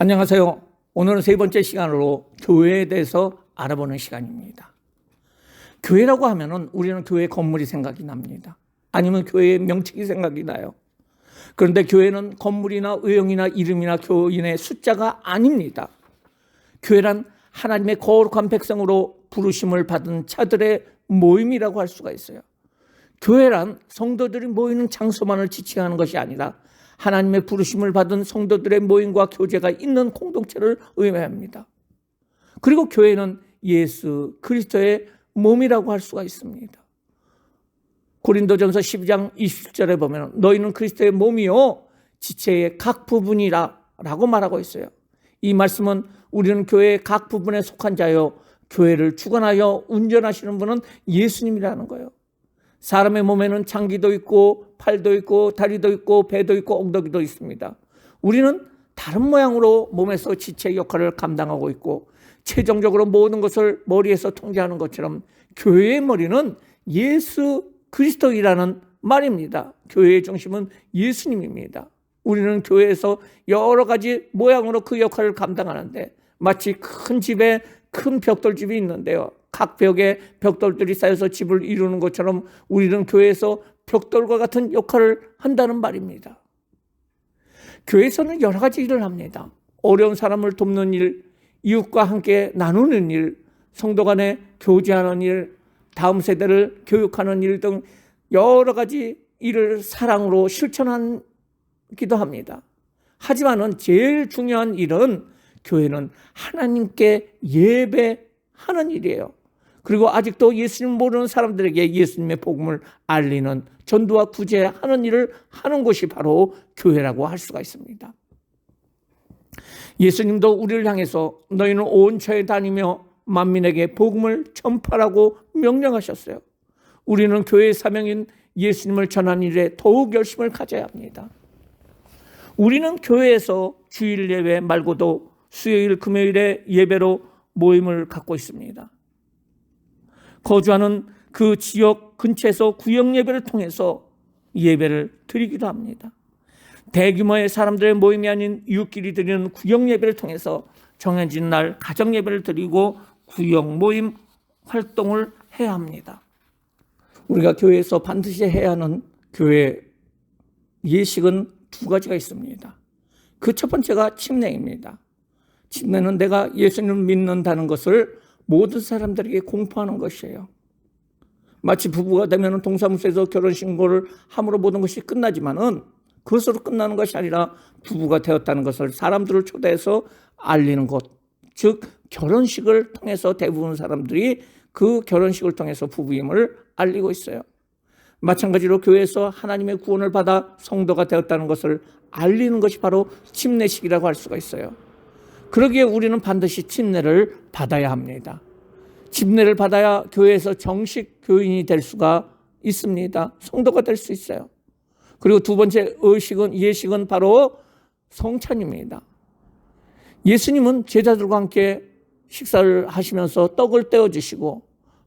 안녕하세요. 오늘은 세 번째 시간으로 교회에 대해서 알아보는 시간입니다. 교회라고 하면은 우리는 교회 건물이 생각이 납니다. 아니면 교회의 명칭이 생각이 나요. 그런데 교회는 건물이나 의형이나 이름이나 교인의 숫자가 아닙니다. 교회란 하나님의 거룩한 백성으로 부르심을 받은 자들의 모임이라고 할 수가 있어요. 교회란 성도들이 모이는 장소만을 지칭하는 것이 아니라 하나님의 부르심을 받은 성도들의 모임과 교제가 있는 공동체를 의미합니다. 그리고 교회는 예수 그리스도의 몸이라고 할 수가 있습니다. 고린도전서 12장 20절에 보면 너희는 그리스도의 몸이요 지체의 각 부분이라 라고 말하고 있어요. 이 말씀은 우리는 교회의 각 부분에 속한 자요 교회를 주관하여 운전하시는 분은 예수님이라는 거예요. 사람의 몸에는 장기도 있고 팔도 있고 다리도 있고 배도 있고 엉덩이도 있습니다. 우리는 다른 모양으로 몸에서 지체 역할을 감당하고 있고 최종적으로 모든 것을 머리에서 통제하는 것처럼 교회의 머리는 예수 그리스도이라는 말입니다. 교회의 중심은 예수님입니다. 우리는 교회에서 여러 가지 모양으로 그 역할을 감당하는데 마치 큰 집에 큰 벽돌집이 있는데요. 각 벽에 벽돌들이 쌓여서 집을 이루는 것처럼 우리는 교회에서 벽돌과 같은 역할을 한다는 말입니다. 교회에서는 여러 가지 일을 합니다. 어려운 사람을 돕는 일, 이웃과 함께 나누는 일, 성도 간에 교제하는 일, 다음 세대를 교육하는 일 등 여러 가지 일을 사랑으로 실천하기도 합니다. 하지만은 제일 중요한 일은 교회는 하나님께 예배하는 일이에요. 그리고 아직도 예수님 모르는 사람들에게 예수님의 복음을 알리는 전도와 구제하는 일을 하는 곳이 바로 교회라고 할 수가 있습니다. 예수님도 우리를 향해서 너희는 온 처에 다니며 만민에게 복음을 전파라고 명령하셨어요. 우리는 교회의 사명인 예수님을 전하는 일에 더욱 열심을 가져야 합니다. 우리는 교회에서 주일 예배 말고도 수요일, 금요일에 예배로 모임을 갖고 있습니다. 거주하는 그 지역 근처에서 구역 예배를 통해서 예배를 드리기도 합니다. 대규모의 사람들의 모임이 아닌 이웃끼리 드리는 구역 예배를 통해서 정해진 날 가정 예배를 드리고 구역 모임 활동을 해야 합니다. 우리가 교회에서 반드시 해야 하는 교회 예식은 두 가지가 있습니다. 그 첫 번째가 침례입니다. 침례는 내가 예수님을 믿는다는 것을 모든 사람들에게 공포하는 것이에요. 마치 부부가 되면 동사무소에서 결혼 신고를 함으로 모든 것이 끝나지만은 그것으로 끝나는 것이 아니라 부부가 되었다는 것을 사람들을 초대해서 알리는 것. 즉 결혼식을 통해서 대부분 사람들이 그 결혼식을 통해서 부부임을 알리고 있어요. 마찬가지로 교회에서 하나님의 구원을 받아 성도가 되었다는 것을 알리는 것이 바로 침례식이라고 할 수가 있어요. 그러기에 우리는 반드시 침례를 받아야 합니다. 침례를 받아야 교회에서 정식 교인이 될 수가 있습니다. 성도가 될 수 있어요. 그리고 두 번째 의식은 예식은 바로 성찬입니다. 예수님은 제자들과 함께 식사를 하시면서 떡을 떼어 주시고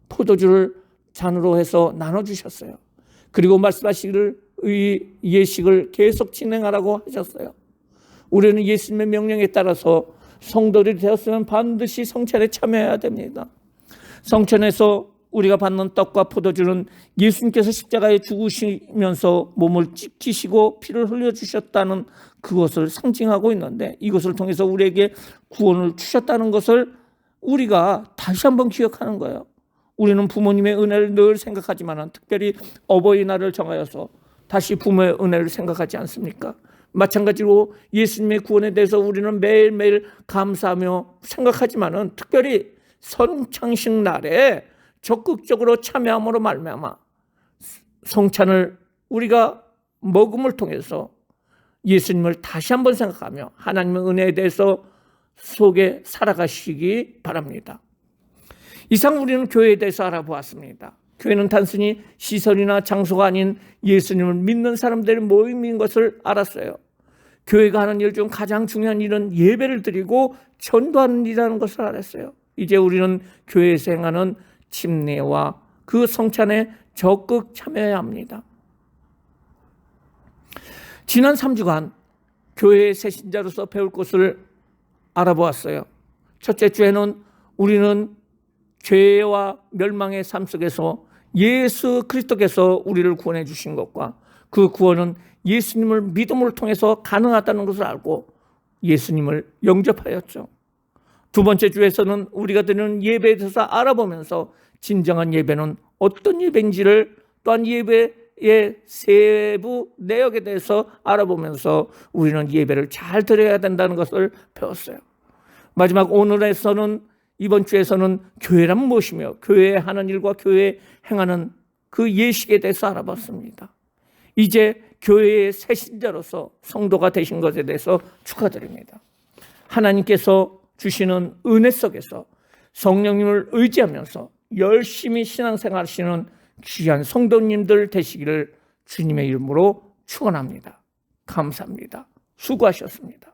포도주를 잔으로 해서 나눠 주셨어요. 그리고 말씀하시기를 의 예식을 계속 진행하라고 하셨어요. 우리는 예수님의 명령에 따라서 성도들이 되었으면 반드시 성찬에 참여해야 됩니다. 성찬에서 우리가 받는 떡과 포도주는 예수님께서 십자가에 죽으시면서 몸을 찢기시고 피를 흘려주셨다는 그것을 상징하고 있는데 이것을 통해서 우리에게 구원을 주셨다는 것을 우리가 다시 한번 기억하는 거예요. 우리는 부모님의 은혜를 늘 생각하지만 특별히 어버이날을 정하여서 다시 부모의 은혜를 생각하지 않습니까? 마찬가지로 예수님의 구원에 대해서 우리는 매일매일 감사하며 생각하지만은 특별히 성창식 날에 적극적으로 참여함으로 말미암아 성찬을 우리가 먹음을 통해서 예수님을 다시 한번 생각하며 하나님의 은혜에 대해서 속에 살아가시기 바랍니다. 이상 우리는 교회에 대해서 알아보았습니다. 교회는 단순히 시설이나 장소가 아닌 예수님을 믿는 사람들의 모임인 것을 알았어요. 교회가 하는 일 중 가장 중요한 일은 예배를 드리고 전도하는 일이라는 것을 알았어요. 이제 우리는 교회에서 행하는 침례와 그 성찬에 적극 참여해야 합니다. 지난 3주간 교회의 새 신자로서 배울 것을 알아보았어요. 첫째 주에는 우리는 죄와 멸망의 삶 속에서 예수 그리스도께서 우리를 구원해 주신 것과 그 구원은 예수님을 믿음을 통해서 가능하다는 것을 알고 예수님을 영접하였죠. 두 번째 주에서는 우리가 드리는 예배에 대해서 알아보면서 진정한 예배는 어떤 예배인지를 또한 예배의 세부 내역에 대해서 알아보면서 우리는 예배를 잘 드려야 된다는 것을 배웠어요. 마지막 오늘에서는 이번 주에서는 교회란 무엇이며 교회에 하는 일과 교회에 행하는 그 예식에 대해서 알아봤습니다. 이제 교회의 새 신자로서 성도가 되신 것에 대해서 축하드립니다. 하나님께서 주시는 은혜 속에서 성령님을 의지하면서 열심히 신앙생활 하시는 귀한 성도님들 되시기를 주님의 이름으로 축원합니다. 감사합니다. 수고하셨습니다.